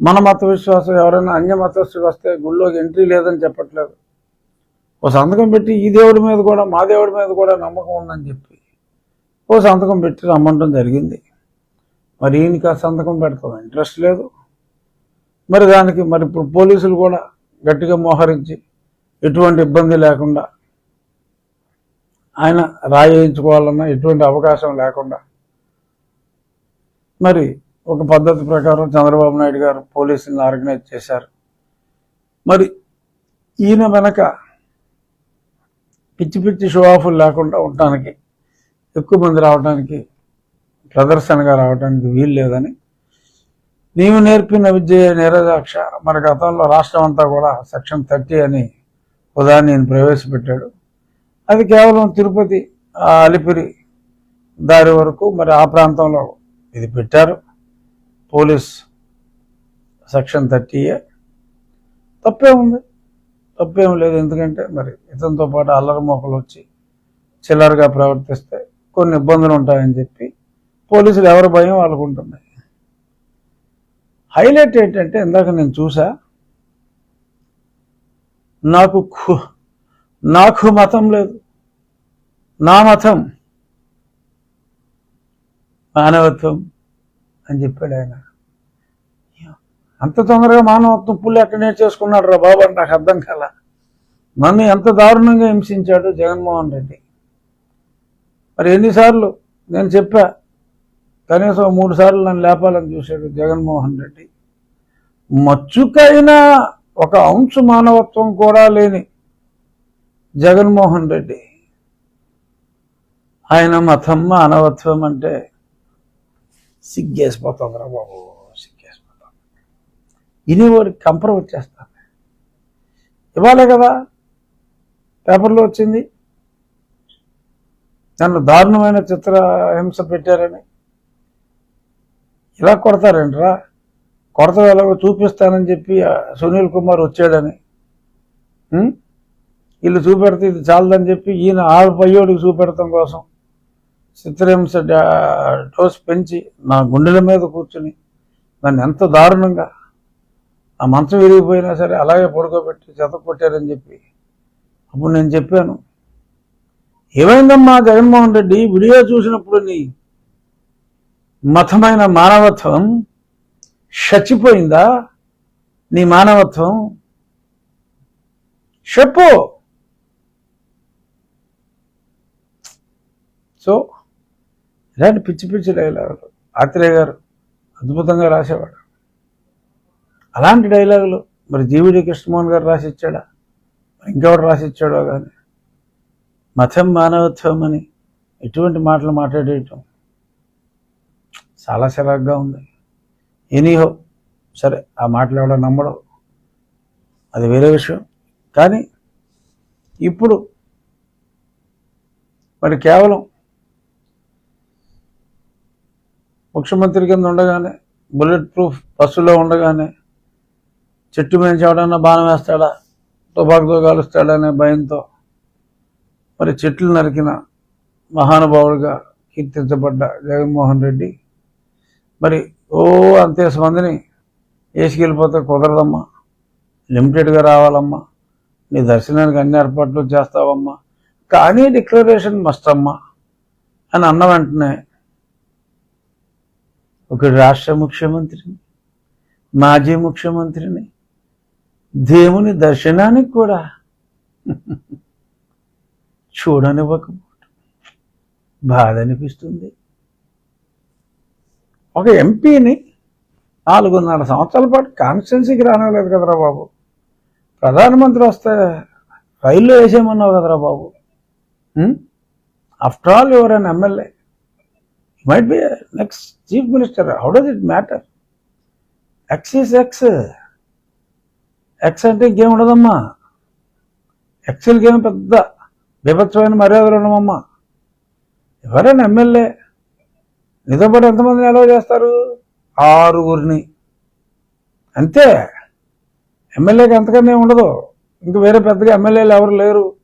మన మత విశ్వాసం ఎవరైనా అన్య మతస్థులు వస్తే గుళ్ళోకి ఎంట్రీ లేదని చెప్పట్లేదు. ఓ సంతకం పెట్టి ఈ దేవుడి మీద కూడా మా దేవుడి మీద కూడా నమ్మకం ఉందని చెప్పి ఓ సంతకం పెట్టి రమ్మంటం జరిగింది. మరి ఈయనకి ఆ సంతకం పెడతాం. ఇంట్రెస్ట్ లేదు. మరి దానికి మరి ఇప్పుడు పోలీసులు కూడా గట్టిగా మోహరించి ఎటువంటి ఇబ్బంది లేకుండా ఆయన రాయించుకోవాలన్నా ఎటువంటి అవకాశం లేకుండా మరి ఒక పద్ధతి ప్రకారం చంద్రబాబు నాయుడు గారు పోలీసులను ఆర్గనైజ్ చేశారు. మరి ఈయన వెనక పిచ్చి పిచ్చి షో ఆఫ్లు లేకుండా ఉండటానికి ఎక్కువ మంది రావడానికి ప్రదర్శనగా రావడానికి వీలు లేదని నీవు నేర్పిన విద్య నిరదాక్ష మన గతంలో రాష్ట్రం అంతా కూడా సెక్షన్ థర్టీ అని ఉదాహరణ నేను ప్రవేశపెట్టాడు. అది కేవలం తిరుపతి ఆ అలిపిరి దారి వరకు మరి ఆ ప్రాంతంలో ఇది పెట్టారు. పోలీస్ సెక్షన్ థర్టీ తప్పే ఉంది. తప్పేం లేదు. ఎందుకంటే మరి ఇతనితో పాటు అల్లరి మోకలు వచ్చి చిల్లరగా ప్రవర్తిస్తే కొన్ని ఇబ్బందులు ఉంటాయని చెప్పి పోలీసులు ఎవరి భయం వాళ్ళకు ఉంటుంది. హైలైట్ ఏంటంటే ఇందాక నేను చూసా నాకు నాకు మతం లేదు. నా మతం మానవత్వం అని చెప్పాడు ఆయన. అంత తొందరగా మానవత్వం పుల్లి ఎక్కడ నేర్చేసుకున్నాడు రా బాబు అని నాకు అర్థం కాల. నన్ను ఎంత దారుణంగా హింసించాడు జగన్మోహన్ రెడ్డి. మరి ఎన్నిసార్లు నేను చెప్పా కనీసం మూడు సార్లు నన్ను లేపాలని చూశాడు జగన్మోహన్ రెడ్డి. మచ్చుకైనా ఒక అంశు మానవత్వం కూడా లేని జగన్మోహన్ రెడ్డి. ఆయన మతం మానవత్వం అంటే సిగ్గేసిపోతుందిరా బాబు. ఇని వాడికి కంపర వచ్చేస్తాను ఇవ్వాలే కదా? పేపర్లో వచ్చింది. నన్ను దారుణమైన చిత్ర హింస పెట్టారని. ఇలా కొడతారేంట్రా? కొడత ఎలాగో చూపిస్తానని చెప్పి సునీల్ కుమార్ వచ్చాడని. వీళ్ళు చూపెడితే ఇది చాలదని చెప్పి ఈయన ఆ పయ్యోడికి చూపెడతాం కోసం. చిత్రహింస డోస్ పెంచి నా గుండెల మీద కూర్చుని. నన్ను ఎంత దారుణంగా ఆ మంచం విరిగిపోయినా సరే అలాగే పడుకోబెట్టి చెత కొట్టారని చెప్పి అప్పుడు నేను చెప్పాను. ఏమైందమ్మా జగన్మోహన్ రెడ్డి? వీడియో చూసినప్పుడు నీ మతమైన మానవత్వం చచ్చిపోయిందా? నీ మానవత్వం? చెప్పు. సో ఇలాంటి పిచ్చి పిచ్చి డైలాగులు ఆత్రేయ గారు అద్భుతంగా రాసేవాడు. అలాంటి డైలాగులు. మరి జీవిడి కృష్ణమోహన్ గారు రాసిచ్చాడా? మరి ఇంకెవడు రాసిచ్చాడో కానీ మతం మానవత్వం అని ఎటువంటి మాటలు మాట్లాడేయటం చాలా చిరాగ్గా ఉంది. ఎనీహో సరే ఆ మాటలు ఎవడో నమ్మడం అది వేరే విషయం. కానీ ఇప్పుడు మరి కేవలం ముఖ్యమంత్రి కింద ఉండగానే బుల్లెట్ ప్రూఫ్ బస్సులో ఉండగానే చెట్టు మీద ఎవడన్నా బాణం వేస్తాడా? తుపాకుతో కాలుస్తాడనే భయంతో. మరి చెట్లు నరికిన మహానుభావుడిగా కీర్తించబడ్డ జగన్మోహన్ రెడ్డి. మరి ఓ అంతేమందిని వేసుకెళ్ళిపోతే కుదరదమ్మా. లిమిటెడ్గా రావాలమ్మా. నీ దర్శనానికి అన్ని ఏర్పాట్లు చేస్తావమ్మా. కానీ డిక్లరేషన్ మస్ట్ అమ్మా అని అన్న వెంటనే ఒక రాష్ట్ర ముఖ్యమంత్రిని మాజీ ముఖ్యమంత్రిని దేవుని దర్శనానికి కూడా చూడనివ్వకపోవటం బాధ అనిపిస్తుంది. ఒక ఎంపీని నాలుగున్నర సంవత్సరాల పాటు కాన్స్టిట్యున్సీకి రానివ్వలేదు కదరా బాబు. ప్రధానమంత్రి వస్తే రైల్లో వేసేయమన్నావు కదరా బాబు. After all you're an MLA might be next chief minister how does it matter X is X X అంటే ఇంకేం ఉండదమ్మా. ఎక్సెల్ ఏమి పెద్ద బీభత్సమైన మర్యాదలు ఉండమమ్మా ఎవరైనా ఎమ్మెల్యే నిజం పాటు ఎంతమందిని అలవ్ చేస్తారు? ఆరుగురిని. అంతే. ఎమ్మెల్యేకి అంతకన్నా ఉండదు. ఇంక వేరే పెద్దగా ఎమ్మెల్యేలు ఎవరు లేరు.